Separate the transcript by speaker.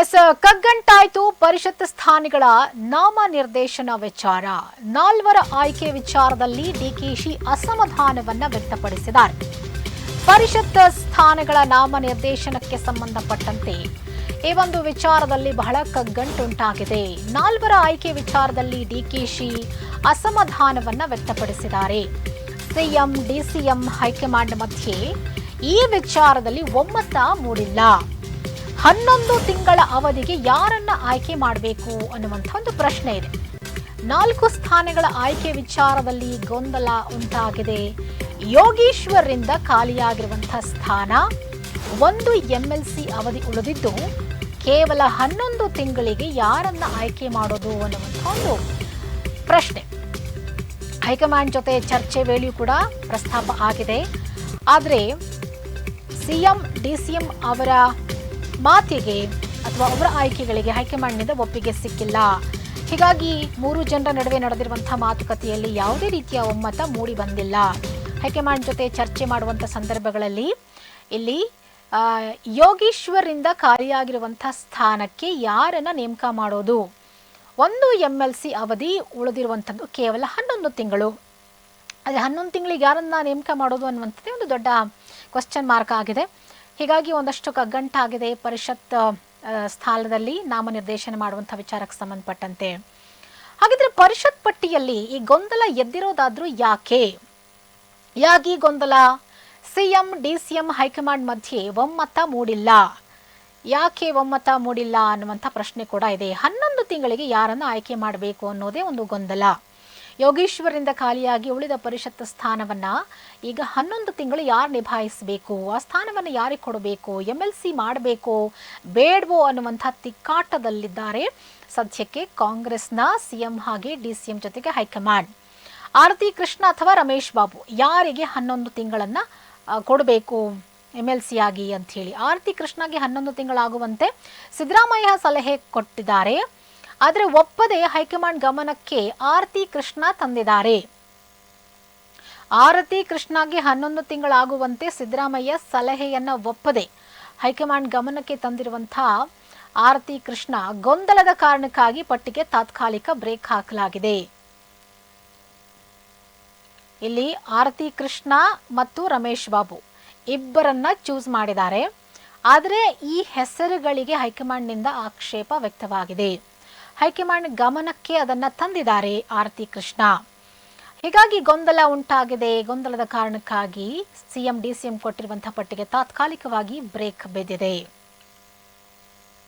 Speaker 1: S, ಕಗ್ಗಂಟಾಯ್ತು ಪರಿಷತ್ ಸ್ಥಾನಿಗಳ ನಾಮ ನಿರ್ದೇಶನ ವಿಚಾರ. ನಾಲ್ವರ ಆಯ್ಕೆ ವಿಚಾರದಲ್ಲಿ ಡಿಕೆಶಿ ಅಸಮಾಧಾನವನ್ನ ವ್ಯಕ್ತಪಡಿಸಿದ್ದಾರೆ. ಪರಿಷತ್ ಸ್ಥಾನಗಳ ನಾಮ ನಿರ್ದೇಶನಕ್ಕೆ ಸಂಬಂಧಪಟ್ಟಂತೆ ಈ ಒಂದು ವಿಚಾರದಲ್ಲಿ ಬಹಳ ಕಗ್ಗಂಟುಂಟಾಗಿದೆ. ನಾಲ್ವರ ಆಯ್ಕೆ ವಿಚಾರದಲ್ಲಿ ಡಿಕೆಶಿ ಅಸಮಾಧಾನವನ್ನ ವ್ಯಕ್ತಪಡಿಸಿದ್ದಾರೆ. ಸಿಎಂ, ಡಿಸಿಎಂ, ಹೈಕಮಾಂಡ್ ಮಧ್ಯೆ ಈ ವಿಚಾರದಲ್ಲಿ ಒಮ್ಮತ ಮೂಡಿಲ್ಲ. ಹನ್ನೊಂದು ತಿಂಗಳ ಅವಧಿಗೆ ಯಾರನ್ನ ಆಯ್ಕೆ ಮಾಡಬೇಕು ಅನ್ನುವಂಥ ಒಂದು ಪ್ರಶ್ನೆ ಇದೆ. ನಾಲ್ಕು ಸ್ಥಾನಗಳ ಆಯ್ಕೆ ವಿಚಾರದಲ್ಲಿ ಗೊಂದಲ ಉಂಟಾಗಿದೆ. ಯೋಗೀಶ್ವರ್ರಿಂದ ಖಾಲಿಯಾಗಿರುವಂತಹ ಸ್ಥಾನ ಒಂದು ಎಂಎಲ್ಸಿ ಅವಧಿ ಉಳಿದಿದ್ದು, ಕೇವಲ ಹನ್ನೊಂದು ತಿಂಗಳಿಗೆ ಯಾರನ್ನ ಆಯ್ಕೆ ಮಾಡೋದು ಅನ್ನುವಂಥ ಒಂದು ಪ್ರಶ್ನೆ. ಹೈಕಮಾಂಡ್ ಜೊತೆ ಚರ್ಚೆ ವೇಳೆಯೂ ಕೂಡ ಪ್ರಸ್ತಾಪ ಆಗಿದೆ. ಆದರೆ ಸಿಎಂ ಡಿಸಿಎಂ ಅವರ ಮಾತಿಗೆ ಅಥವಾ ಅವರ ಆಯ್ಕೆಗಳಿಗೆ ಹೈಕಮಾಂಡ್ನಿಂದ ಒಪ್ಪಿಗೆ ಸಿಕ್ಕಿಲ್ಲ. ಹೀಗಾಗಿ ಮೂರು ಜನರ ನಡುವೆ ನಡೆದಿರುವಂತಹ ಮಾತುಕತೆಯಲ್ಲಿ ಯಾವುದೇ ರೀತಿಯ ಒಮ್ಮತ ಮೂಡಿ ಬಂದಿಲ್ಲ. ಹೈಕಮಾಂಡ್ ಜೊತೆ ಚರ್ಚೆ ಮಾಡುವಂಥ ಸಂದರ್ಭಗಳಲ್ಲಿ ಇಲ್ಲಿ ಯೋಗೀಶ್ವರಿಂದ ಖಾಲಿಯಾಗಿರುವಂತಹ ಸ್ಥಾನಕ್ಕೆ ಯಾರನ್ನ ನೇಮಕ ಮಾಡೋದು? ಒಂದು ಎಂ ಎಲ್ ಸಿ ಅವಧಿ ಉಳಿದಿರುವಂಥದ್ದು ಕೇವಲ ಹನ್ನೊಂದು ತಿಂಗಳು. ಅದೇ ಹನ್ನೊಂದು ತಿಂಗಳಿಗೆ ಯಾರನ್ನ ನೇಮಕ ಮಾಡೋದು ಅನ್ನುವಂಥದ್ದೇ ಒಂದು ದೊಡ್ಡ ಕ್ವಶನ್ ಮಾರ್ಕ್ ಆಗಿದೆ. ಹೀಗಾಗಿ ಒಂದಷ್ಟು ಕಗ್ಗಂಟಾಗಿದೆ ಪರಿಷತ್ ಸ್ಥಾನದಲ್ಲಿ ನಾಮನಿರ್ದೇಶನ ಮಾಡುವಂಥ ವಿಚಾರಕ್ಕೆ ಸಂಬಂಧಪಟ್ಟಂತೆ. ಹಾಗಿದ್ರೆ ಪರಿಷತ್ ಪಟ್ಟಿಯಲ್ಲಿ ಈ ಗೊಂದಲ ಎದ್ದಿರೋದಾದ್ರೂ ಯಾಕೆ? ಯಾಕೆ ಈ ಗೊಂದಲ? ಸಿಎಂ, ಡಿಸಿಎಂ ಹೈಕಮಾಂಡ್ ಮಧ್ಯೆ ಒಮ್ಮತ ಮೂಡಿಲ್ಲ. ಯಾಕೆ ಒಮ್ಮತ ಮೂಡಿಲ್ಲ ಅನ್ನುವಂಥ ಪ್ರಶ್ನೆ ಕೂಡ ಇದೆ. ಹನ್ನೊಂದು ತಿಂಗಳಿಗೆ ಯಾರನ್ನ ಆಯ್ಕೆ ಮಾಡಬೇಕು ಅನ್ನೋದೇ ಒಂದು ಗೊಂದಲ. ಯೋಗೀಶ್ವರಿಂದ ಖಾಲಿಯಾಗಿ ಉಳಿದ ಪರಿಷತ್ ಸ್ಥಾನವನ್ನ ಈಗ ಹನ್ನೊಂದು ತಿಂಗಳು ಯಾರು ನಿಭಾಯಿಸಬೇಕು? ಆ ಸ್ಥಾನವನ್ನು ಯಾರಿಗೆ ಕೊಡಬೇಕು? ಎಂ ಎಲ್ ಸಿ ಮಾಡಬೇಕು? ಬೇಡವೋ ಅನ್ನುವಂಥ ತಿಕ್ಕಾಟದಲ್ಲಿದ್ದಾರೆ. ಸದ್ಯಕ್ಕೆ ಕಾಂಗ್ರೆಸ್ನ ಸಿಎಂ ಹಾಗೆ ಡಿ ಡಿಸಿಎಂ ಜೊತೆಗೆ ಹೈಕಮಾಂಡ್. ಆರತಿ ಕೃಷ್ಣ ಅಥವಾ ರಮೇಶ್ ಬಾಬು ಯಾರಿಗೆ ಹನ್ನೊಂದು ತಿಂಗಳನ್ನ ಕೊಡಬೇಕು ಎಂ ಎಲ್ ಸಿ ಆಗಿ ಅಂತ ಹೇಳಿ ಆರತಿ ಕೃಷ್ಣಗೆ ಹನ್ನೊಂದು ತಿಂಗಳಾಗುವಂತೆ ಸಿದ್ದರಾಮಯ್ಯ ಸಲಹೆ ಕೊಟ್ಟಿದ್ದಾರೆ. ಆದರೆ ಒಪ್ಪದೆ ಹೈಕಮಾಂಡ್ ಗಮನಕ್ಕೆ ಆರತಿ ಕೃಷ್ಣ ತಂದಿದ್ದಾರೆ. ಆರತಿ ಕೃಷ್ಣಗೆ ಹನ್ನೊಂದು ತಿಂಗಳಾಗುವಂತೆ ಸಿದ್ದರಾಮಯ್ಯ ಸಲಹೆಯನ್ನ ಒಪ್ಪದೆ ಹೈಕಮಾಂಡ್ ಗಮನಕ್ಕೆ ತಂದಿರುವಂತಹ ಆರತಿ ಕೃಷ್ಣ ಗೊಂದಲದ ಕಾರಣಕ್ಕಾಗಿ ಪಟ್ಟಿಗೆ ತಾತ್ಕಾಲಿಕ ಬ್ರೇಕ್ ಹಾಕಲಾಗಿದೆ. ಇಲ್ಲಿ ಆರತಿ ಕೃಷ್ಣ ಮತ್ತು ರಮೇಶ್ ಬಾಬು ಇಬ್ಬರನ್ನ ಚೂಸ್ ಮಾಡಿದ್ದಾರೆ. ಆದರೆ ಈ ಹೆಸರುಗಳಿಗೆ ಹೈಕಮಾಂಡ್ನಿಂದ ಆಕ್ಷೇಪ ವ್ಯಕ್ತವಾಗಿದೆ. ಹೈಕಮಾಂಡ್ ಗಮನಕ್ಕೆ ಅದನ್ನು ತಂದಿದ್ದಾರೆ ಆರತಿ ಕೃಷ್ಣ. ಹೀಗಾಗಿ ಗೊಂದಲ ಉಂಟಾಗಿದೆ. ಗೊಂದಲದ ಕಾರಣಕ್ಕಾಗಿ ಸಿಎಂ, ಡಿಸಿಎಂ ಕೊಟ್ಟಿರುವಂತಹ ಪಟ್ಟಿಗೆ ತಾತ್ಕಾಲಿಕವಾಗಿ ಬ್ರೇಕ್ ಬಿದ್ದಿದೆ.